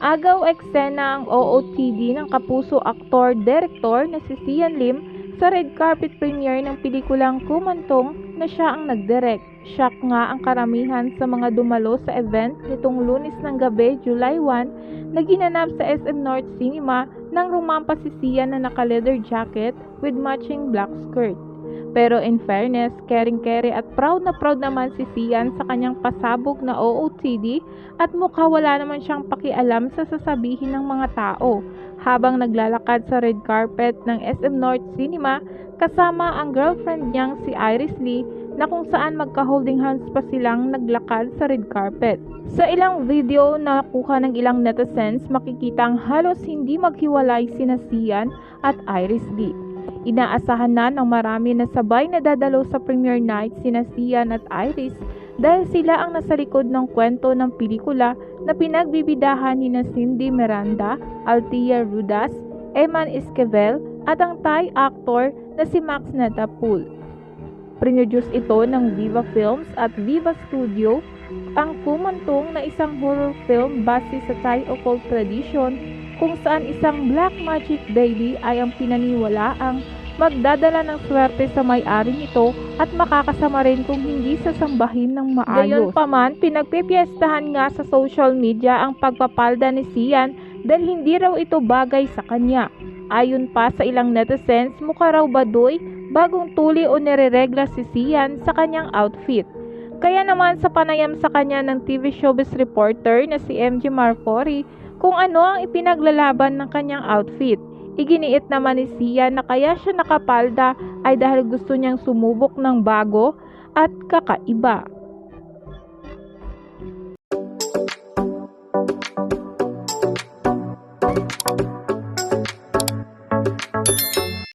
Agaw eksena ang OOTD ng kapuso aktor-direktor na si Sian Lim sa red carpet premiere ng pelikulang Kumantong na siya ang nagdirect. Shock nga ang karamihan sa mga dumalo sa event nitong lunes ng gabi, July 1, na ginanap sa SM North Cinema nang rumampa si Sian na naka-leather jacket with matching black skirt. Pero in fairness, caring-kere at proud na proud naman si Sian sa kanyang pasabog na OOTD at mukha wala naman siyang pakialam sa sasabihin ng mga tao habang naglalakad sa red carpet ng SM North Cinema kasama ang girlfriend niyang si Iris Lee na kung saan magka-holding hands pa silang naglakad sa red carpet. Sa ilang video na nakuha ng ilang netizens, makikita ang halos hindi maghiwalay sina Sian at Iris Lee. Inaasahan na ng marami na sabay na dadalo sa premiere night sina Sian at Iris dahil sila ang nasa likod ng kwento ng pelikula na pinagbibidahan ni na Cindy Miranda, Althea Rudas, Eman Esquivel at ang Thai actor na si Max Netapul. Produce ito ng Viva Films at Viva Studio ang kumantong na isang horror film base sa Thai occult tradition kung saan isang black magic baby ay ang pinaniwalaang magdadala ng swerte sa may-ari nito at makakasama rin kung hindi sasambahin ng maayos. Gayon pa man, pinagpipiestahan nga sa social media ang pagpapalda ni Sian dahil hindi raw ito bagay sa kanya. Ayon pa sa ilang netizens, mukha raw baduy bagong tuli o nireregla si Sian sa kanyang outfit. Kaya naman sa panayam sa kanya ng TV showbiz reporter na si MJ Marfori kung ano ang ipinaglalaban ng kanyang outfit. Iginiit naman ni Sia na kaya siya nakapalda ay dahil gusto niyang sumubok ng bago at kakaiba.